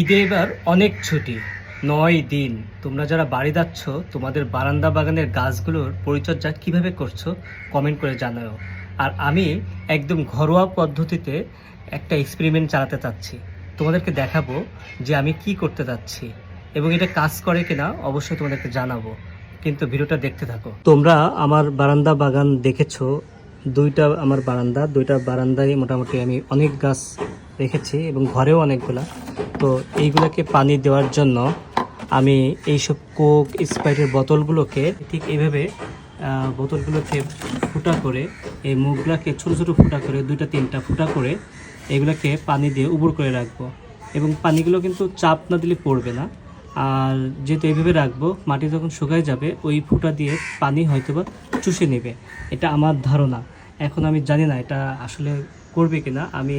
ঈদে এবার অনেক ছুটি। নয় দিন। তোমরা যারা বাড়ি যাচ্ছ, তোমাদের বারান্দা বাগানের গাছগুলোর পরিচর্যা কীভাবে করছ কমেন্ট করে জানাও। আর আমি একদম ঘরোয়া পদ্ধতিতে একটা এক্সপেরিমেন্ট চালাতে চাচ্ছি। তোমাদেরকে দেখাবো যে আমি কি করতে যাচ্ছি এবং এটা কাজ করে কিনা অবশ্যই তোমাদেরকে জানাব। কিন্তু ভিডিওটা দেখতে থাকো। তোমরা আমার বারান্দা বাগান দেখেছ দুইটা আমার বারান্দা দুইটা বারান্দায় মোটামুটি আমি অনেক গাছ রেখেছি এবং ঘরেও অনেকগুলা। তো এইগুলোকে পানি দেওয়ার জন্য আমি এইসব কোক স্প্রাইটের বোতলগুলোকে ঠিক এইভাবে আহ, বোতলগুলোকে ফুটা করে এই মুখগুলোকে ছোটো ছোটো ফুটা করে দুইটা তিনটা ফুটা করে এগুলোকে পানি দিয়ে উবর করে রাখব। এবং পানিগুলো কিন্তু চাপ না দিলে পড়বে না। আর যেহেতু এইভাবে রাখব মাটি যখন শুকায় যাবে ওই ফুটা দিয়ে পানি হয়তোবা চুষে নেবে। এটা আমার ধারণা। এখন আমি জানি না এটা আসলে করবে কি না আমি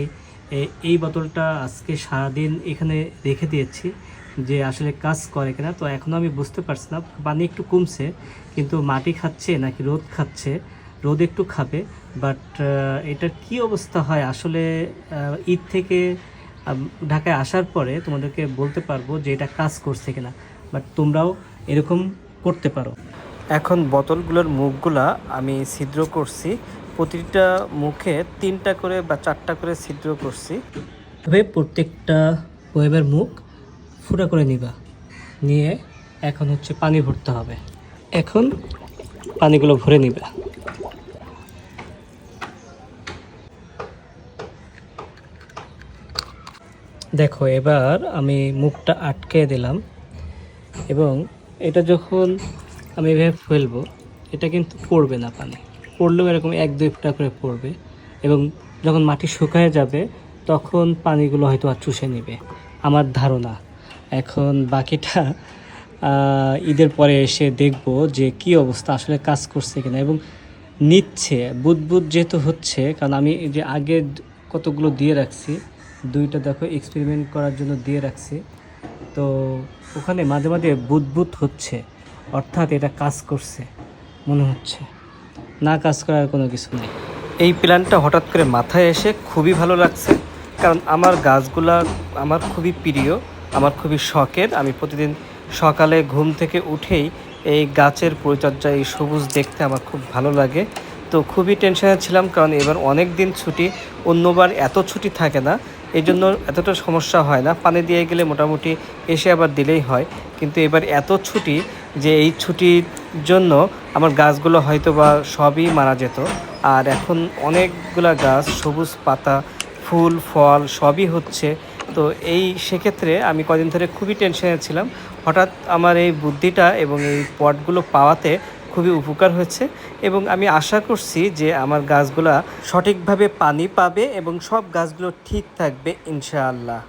এই বোতলটা আজকে সারাদিন এখানে রেখে দিয়েছি যে আসলে কাজ করে কিনা। তো এখনও আমি বুঝতে পারছি না, পানি একটু কমছে, কিন্তু মাটি খাচ্ছে নাকি রোদ খাচ্ছে? রোদ একটু খাবে বাট এটার কি অবস্থা হয়? আসলে ঈদ থেকে ঢাকায় আসার পরে তোমাদেরকে বলতে পারব যে এটা কাজ করছে কিনা বাট তোমরাও এরকম করতে পারো। এখন বোতলগুলোর মুখগুলা আমি ছিদ্র করছি প্রতিটা মুখে তিনটা করে বা চারটা করে ছিদ্র করছি। তবে প্রত্যেকটা ওয়েবের মুখ ফুটা করে নিবা। নিয়ে এখন হচ্ছে পানি ভরতে হবে। এখন পানিগুলো ভরে নিবা। দেখো, এবার আমি মুখটা আটকে দিলাম এবং এটা যখন আমি এভাবে ফেলব, এটা কিন্তু পড়বে না পানি। পড়লেও এরকম এক দুই ফুটা করে পড়বে এবং যখন মাটি শুকায় যাবে, তখন পানিগুলো হয়তো আর চুষে নেবে। আমার ধারণা। এখন বাকিটা ঈদের পরে এসে দেখব যে কি অবস্থা, আসলে কাজ করছে কিনা এবং নিচ্ছে। বুদবুদ যেহেতু হচ্ছে, কারণ আমি যে আগে কতগুলো দিয়ে রাখছি, দুইটা দেখো এক্সপেরিমেন্ট করার জন্য দিয়ে রাখছি। তো ওখানে মাঝে মাঝে বুদবুদ হচ্ছে, অর্থাৎ এটা কাজ করছে, মনে হচ্ছে। না কাজ করার কোনো কিছু নেই। এই প্ল্যানটা হঠাৎ করে মাথায় এসে খুবই ভালো লাগছে, কারণ আমার গাছগুলা আমার খুবই প্রিয়, আমার খুবই শখের। আমি প্রতিদিন সকালে ঘুম থেকে উঠেই এই গাছের পরিচর্যা, এই সবুজ দেখতে আমার খুব ভালো লাগে। তো খুবই টেনশনে ছিলাম, কারণ এবার অনেক দিন ছুটি, অন্যবার এত ছুটি থাকে না, এই জন্য এতটা সমস্যা হয় না। পানি দিয়ে গেলে মোটামুটি এসে আবার দিলেই হয়। কিন্তু এবার এত ছুটি যে এই ছুটির জন্য আমার গাছগুলো হয়তো বা সবই মারা যেত। আর এখন অনেকগুলা গাছ, সবুজ পাতা, ফুল, ফল সবই হচ্ছে। তো এই সেক্ষেত্রে আমি কদিন ধরে খুবই টেনশনে ছিলাম। হঠাৎ আমার এই বুদ্ধিটা এবং এই পটগুলো পাওয়াতে খুবই উপকার হয়েছে এবং আমি আশা করছি যে আমার গাছগুলা সঠিকভাবে পানি পাবে এবং সব গাছগুলো ঠিক থাকবে ইনশাআল্লাহ।